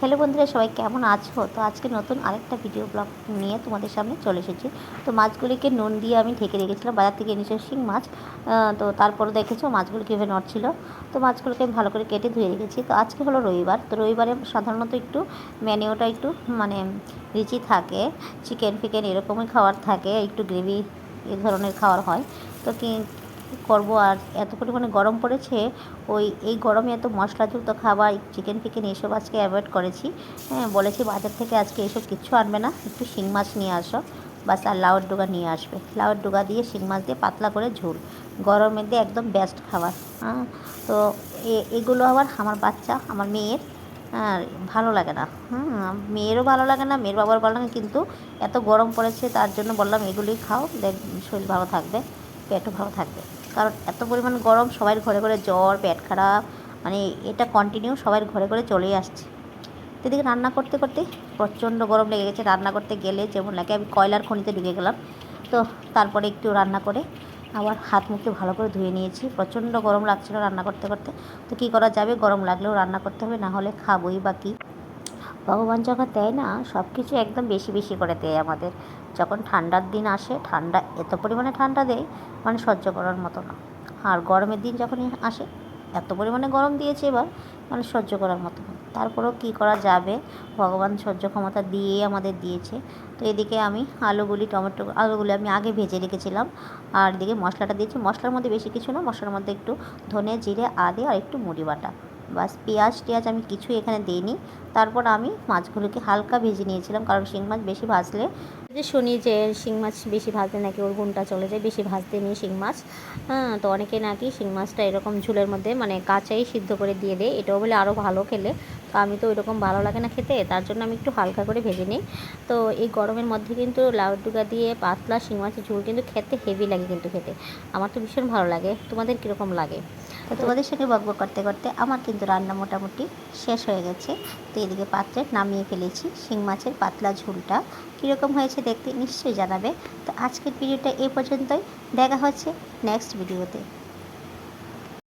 Hello বন্ধুরা, সবাই কেমন আছো? তো আজকে নতুন আরেকটা ভিডিও ব্লগ নিয়ে তোমাদের সামনে চলে এসেছি। তো মাছগুলিকে নুন দিয়ে আমি ঢেকে রেখেছিলাম, বাজার থেকে এনেছি শিং মাছ। তো তারপরে দেখেছ মাছগুলো কীভাবে নড়ছিল। তো মাছগুলোকে আমি ভালো করে কেটে ধুয়ে রেখেছি। তো আজকে হলো রবিবার, তো রবিবারে সাধারণত একটু ম্যানিওটা একটু মানে রিচি থাকে চিকেন ফিকেন এরকমই খাওয়ার থাকে, একটু গ্রেভি এ ধরনের খাওয়ার হয়। তো করব আর এত পরিমাণে গরম পড়েছে, ওই, এই গরমে এত মশলাযুক্ত খাবার চিকেন ফিকেন এসব আজকে অ্যাভয়েড করেছি। হ্যাঁ বলেছি বাজার থেকে আজকে এসব কিচ্ছু আনবে না, একটু শিং মাছ নিয়ে আসো, বাস আর লাউয়ের ডোগা নিয়ে আসবে। লাউয়ের ডোগা দিয়ে, শিং মাছ দিয়ে পাতলা করে ঝোল, গরমের দিয়ে একদম বেস্ট খাবার। হ্যাঁ তো এগুলো আবার আমার বাচ্চা, আমার মেয়ের, আর ভালো লাগে না। হুম মেয়েরও ভালো লাগে না, মেয়ের বাবার ভালো লাগে কিন্তু এত গরম পড়েছে, তার জন্য বললাম এগুলোই খাও, দেখ শরীর ভালো থাকবে। পেটও ভালো থাকবে। কারণ এত পরিমাণ গরম, সবার ঘরে ঘরে জ্বর, পেট খারাপ মানে এটা কন্টিনিউ সবার ঘরে ঘরে চলেই আসছে। এদিকে রান্না করতে করতে প্রচণ্ড গরম লেগে গেছে। রান্না করতে গেলে যেমন লাগে, আমি কয়লার খনিতে ঢুকে গেলাম। তো তারপরে একটু রান্না করে আবার হাত মুখে ভালো করে ধুয়ে নিয়েছি। প্রচণ্ড গরম লাগছিল রান্না করতে করতে। তো কী করা যাবে? গরম লাগলেও রান্না করতে হবে, না হলে খাবোই বা কী। ভগবান যখন দেয় না সব কিছু একদম বেশি বেশি করে দেয় আমাদের। যখন ঠান্ডার দিন আসে, ঠান্ডা এত পরিমাণে ঠান্ডা দেয় মানে সহ্য করার মতো না। আর গরমের দিন যখনই আসে, এত পরিমাণে গরম দিয়েছে এবার মানে সহ্য করার মতো না। তারপরেও কী করা যাবে? ভগবান সহ্য ক্ষমতা দিয়েই আমাদের দিয়েছে। তো এদিকে আমি আলুগুলি, টমেটো আলুগুলি আমি আগে ভেজে রেখেছিলাম। আর এদিকে মশলাটা দিয়েছি। মশলার মধ্যে বেশি কিছু না, মশলার মধ্যে একটু ধনে, জিরে, আদে আর একটু মুড়ি বাটা। বাস, পেঁয়াজ টেয়াজ আমি কিছুই এখানে দিইনি। তারপর আমি মাছগুলোকে হালকা ভেজে নিয়েছিলাম, কারণ শিং মাছ বেশি ভাজলে যে শুনি যে শিং মাছ বেশি ভাজলে নাকি ওর গুণটা চলে যায়, বেশি ভাজতে নিই শিং মাছ। হ্যাঁ তো অনেকে নাকি শিং মাছটা এরকম ঝুলের মধ্যে মানে কাঁচাই সিদ্ধ করে দিয়ে দেয়, এটাও বলে আরও ভালো খেলে। তো আমি তো ওইরকম ভালো লাগে না খেতে, তার জন্য আমি একটু হালকা করে ভেজে নিই। তো এই গরমের মধ্যে কিন্তু লাউ ডুগা দিয়ে পাতলা শিং মাছের ঝোল কিন্তু খেতে হেভি লাগে কিন্তু খেতে। আমার তো ভীষণ ভালো লাগে। তোমাদের কীরকম লাগে? তো তোমাদের সঙ্গে বকবক করতে করতে আমার কিন্তু রান্না মোটামুটি শেষ হয়ে গেছে। তো এদিকে পাত্রে নামিয়ে ফেলেছি শিং মাছের পাতলা ঝোলটা। কীরকম হয়েছে দেখতে নিশ্চয়ই জানাবে। তো আজকের ভিডিওটা এই পর্যন্তই। দেখা হচ্ছে নেক্সট ভিডিওতে